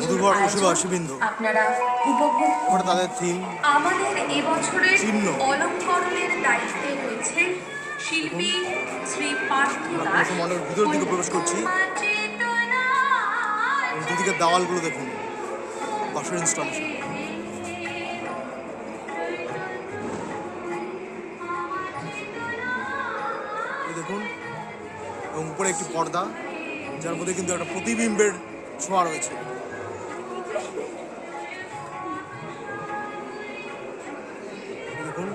মধুবর। আপনারা উপভোগ ওটা তাদের থিম আমাদের এবছরের চিহ্ন। অলঙ্করণের দায়িত্বে রয়েছে শিল্পী শ্রী পার্থ দাস ভিতর দিকে প্রবেশ করছি। দুদিকে দেওয়ালগুলো দেখুন বাসের ইনস্টলেশন দেখুন এবং উপরে একটি পর্দা যার মধ্যে কিন্তু একটা প্রতিবিম্বের ছোঁয়া রয়েছে দেখুন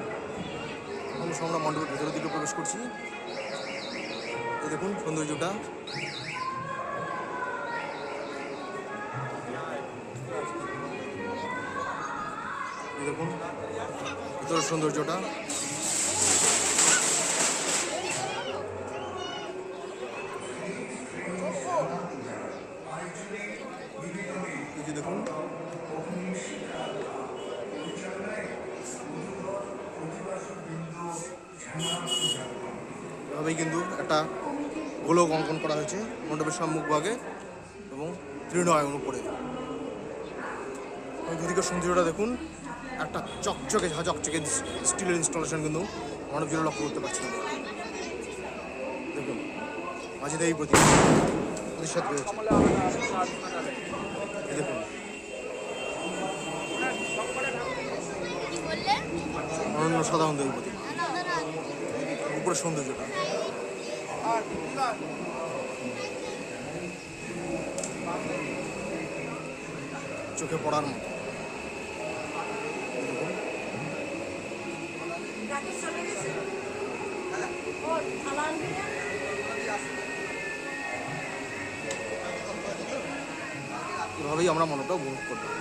সব আমরা মণ্ডপের ভেতরের দিকে প্রবেশ করছি। দেখুন, সৌন্দর্যটা। দেখুন, ভিতরের সৌন্দর্যটা। এই যে দেখুন। এভাবেই কিন্তু একটা গোলক অঙ্কন করা হয়েছে মণ্ডপের সম্মুখভাগে এবং তৃণায়ন উপরে। দুদিকে সৌন্দর্যটা দেখুন, একটা চকচকে, ঝা চকচকে স্টিলের ইনস্টলেশন কিন্তু জুড়ে লক্ষ্য করতে পারছি আমরা। দেখুন মাঝে এই প্রতি প্রতিষ্ঠাত রয়েছে। অনন্য সাধারণ দেবী প্রতি উপরে সৌন্দর্যটা চোখে পড়ার মতো। এভাবেই আমরা মনটা উপভোগ করতাম